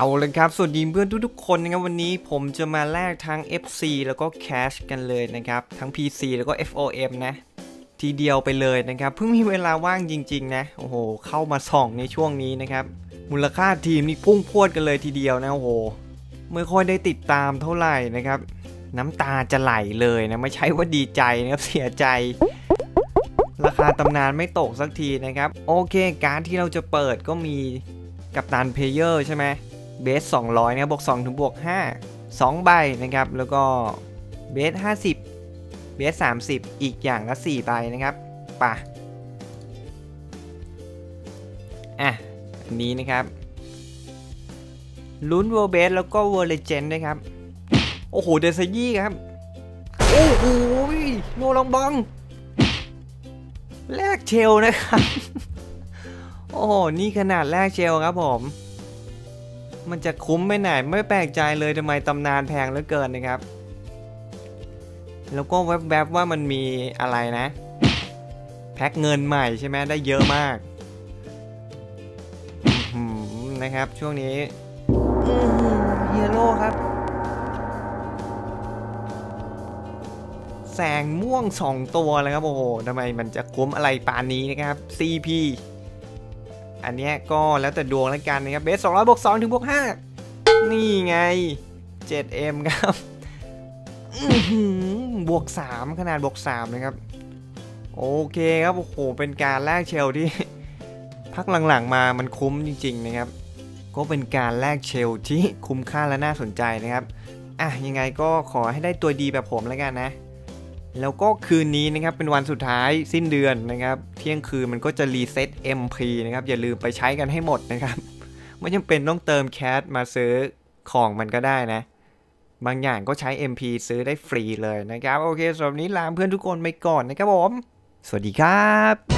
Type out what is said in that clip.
เอาเลยครับ สวัสดีเพื่อนทุกๆคนนะครับวันนี้ผมจะมาแลกทั้ง FC แล้วก็ Cash กันเลยนะครับ ทั้ง PC แล้วก็ FOM นะ ทีเดียวไปเลยนะครับ เพิ่งมีเวลาว่างจริง ๆ นะ โอ้โห เข้ามาส่องในช่วงนี้นะครับ มูลค่าทีมนี่พุ่งพวดกันเลยทีเดียวนะ โอ้โห ไม่ค่อยได้ติดตามเท่าไหร่นะครับ น้ำตาจะไหลเลยนะ ไม่ใช่ว่าดีใจนะครับเสียใจราคาตำนานไม่ตกสักทีนะครับ โอเค การที่เราจะเปิดก็มีกับตันเพลเยอร์ใช่ไหม เบส200นะครับบวก2ถึงบวก5 2 ใบนะครับ แล้วก็เบส50 เบส30 อีกอย่างละ 4 ใบนะครับป่ะอะอันนี้นะครับลุ้นเวอร์เบสแล้วก็เวอร์เลเจนด์นะครับ โอ้โห เดซยี่ครับ โอ้โหโนลองบอง แลกเชลนะครับ โอ้โหนี่ขนาดแรกเชลครับผม มันจะคุ้มไปไหนไม่แปลกใจเลยทำไมตำนานแพงเหลือเกินนะครับ แล้วก็แวบๆว่ามันมีอะไรนะ แพ็คเงินใหม่ใช่ไหมได้เยอะมากนะครับช่วงนี้เฮียโร่ครับ แสงม่วง2ตัวเลยครับ โอ้โหทำไมมันจะคุ้มอะไรปานนี้นะครับ CP อันนี้ก็แล้วแต่ดวงแล้วกันนะครับเบส200บวก2ถึงบวก5นี่ไง 7M ครับบวก 3 ขนาดบวก 3 นะครับ โอเคครับ โอ้โห เป็นการแลกเชลที่ พักหลังๆมามันคุ้มจริง ๆ นะครับ ก็เป็นการแลกเชลที่คุ้มค่าและน่าสนใจนะครับ อะ ยังไงก็ขอให้ได้ตัวดีแบบผมแล้วกันนะ แล้วก็คืนนี้นะครับเป็นวันสุดท้ายสิ้นเดือนนะครับ เที่ยงคืนมันก็จะรีเซ็ต MP นะครับ อย่าลืมไปใช้กันให้หมดนะครับ ไม่จำเป็นต้องเติมแคสมาซื้อของมันก็ได้นะ บางอย่างก็ใช้ MP ซื้อได้ฟรีเลยนะครับ โอเคสำหรับนี้ลาเพื่อนทุกคนไปก่อนนะครับผม สวัสดีครับ